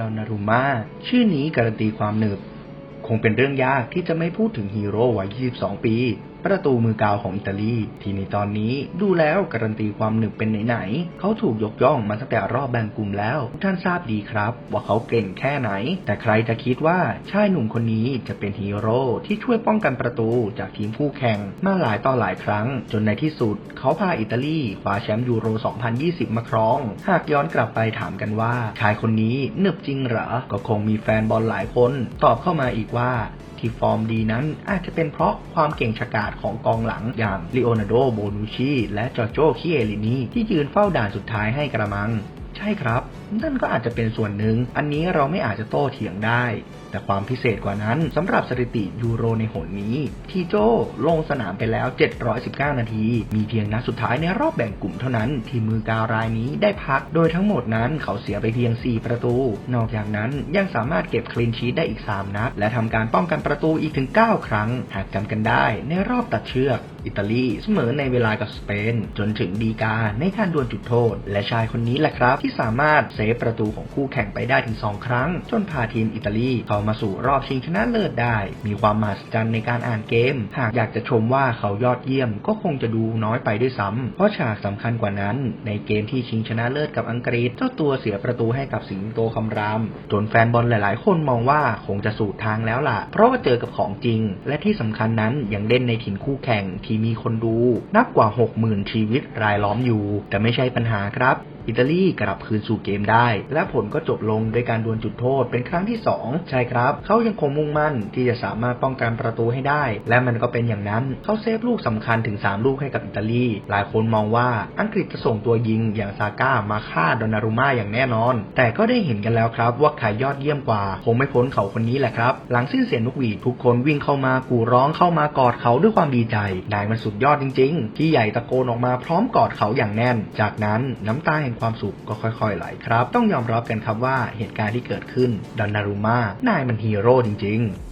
ดอนนารุมาชื่อนี้การันตีความหนึบ คงเป็นเรื่องยากที่จะไม่พูดถึงฮีโร่วัย 22 ปีประตูมือกาวของอิตาลี ที่ในตอนนี้ดูแล้วการันตีความหนึบเป็นไหนๆเขาถูกยกย่องมาตั้งแต่รอบแบ่งกลุ่มแล้วท่านทราบดีครับ ว่าเขาเก่งแค่ไหน แต่ใครจะคิดว่าชายหนุ่มคนนี้จะเป็นฮีโร่ที่ช่วยป้องกันประตูจากทีมคู่แข่งมาหลายต่อหลายครั้ง จนในที่สุด เขาพาอิตาลีคว้าแชมป์ยูโร 2020 มาครอง หากย้อนกลับไปถามกันว่า ชายคนนี้หนึบจริงเหรอ ก็คงมีแฟนบอลหลายคน ตอบเข้ามาอีกว่าที่ฟอร์มดีนั้นอาจจะเป็นเพราะความเก่งฉกาจของกองหลังอย่างลีโอนาร์โด โบนูชี และจอร์โจคิเอลินีที่ยืนเฝ้าด่านสุดท้ายให้กระมัง ใช่ครับ นั่นก็อาจจะเป็นส่วนหนึ่ง อันนี้เราไม่อาจจะโต้เถียงได้ แต่ความพิเศษกว่านั้นสำหรับสถิติยูโรในหนนี้ ที่โจลงสนามไปแล้ว 719 นาที มีเพียงนัดสุดท้ายในรอบแบ่งกลุ่มเท่านั้นที่มือกาวรายนี้ได้พัก โดยทั้งหมดนั้นเขาเสียไปเพียง 4 ประตู นอกจากนั้นยังสามารถเก็บคลีนชีตได้อีก 3 นัดและทำการป้องกันประตูอีกถึง 9 ครั้ง หากจำกันได้ในรอบตัดเชือกอิตาลีเสมอในเวลากับสเปน จนถึงดีกาในการดวลจุดโทษ และชายคนนี้แหละครับ ที่สามารถเซฟประตูของคู่แข่งไปได้ถึง 2 ครั้ง จนพาทีมอิตาลีเข้ามาสู่รอบชิงชนะเลิศได้ มีความมหัศจรรย์ในการอ่านเกม หากอยากจะชมว่าเขายอดเยี่ยมก็คงจะดูน้อยไปด้วยซ้ำเพราะฉากสำคัญกว่านั้น ในเกมที่ชิงชนะเลิศกับอังกฤษเจ้าตัวเสียประตูให้กับสิงโตคำราม จนแฟนบอลหลาย ๆ คนมองว่าคงจะสูตรทางแล้วล่ะ เพราะว่าเจอกับของจริง และที่สำคัญนั้นยังเล่นในถิ่นคู่แข่งทมีคนดู นับกว่า 60,000 ชีวิตรายล้อมอยู่ แต่ไม่ใช่ปัญหาครับ อิตาลีกลับคืนสู่เกมได้ และผลก็จบลงด้วยการดวลจุดโทษเป็นครั้งที่ 2 ใช่ครับ เขายังคงมุ่งมั่นที่จะสามารถป้องกันประตูให้ได้ และมันก็เป็นอย่างนั้น เขาเซฟลูกสำคัญถึง 3 ลูกให้กับอิตาลี หลายคนมองว่าอังกฤษจะส่งตัวยิงอย่างซาก้ามาฆ่าดอนนารุม่าอย่างแน่นอน แต่ก็ได้เห็นกันแล้วครับว่าใครยอดเยี่ยมกว่าคงไม่พ้นเขาคนนี้แหละครับ หลังสิ้นเสียงนกหวีดทุกคนวิ่งเข้ามากูร้องเข้ามากอดเขาด้วยความดีใจนายมันสุดยอดจริง ๆ ที่ใหญ่ตะโกนออกมาพร้อมกอดเขาอย่างแน่น จากนั้นน้ำตาแห่งความสุขก็ค่อยๆไหลครับ ต้องยอมรับกันครับว่าเหตุการณ์ที่เกิดขึ้นดอนนารุม่านายมันฮีโร่จริง ๆ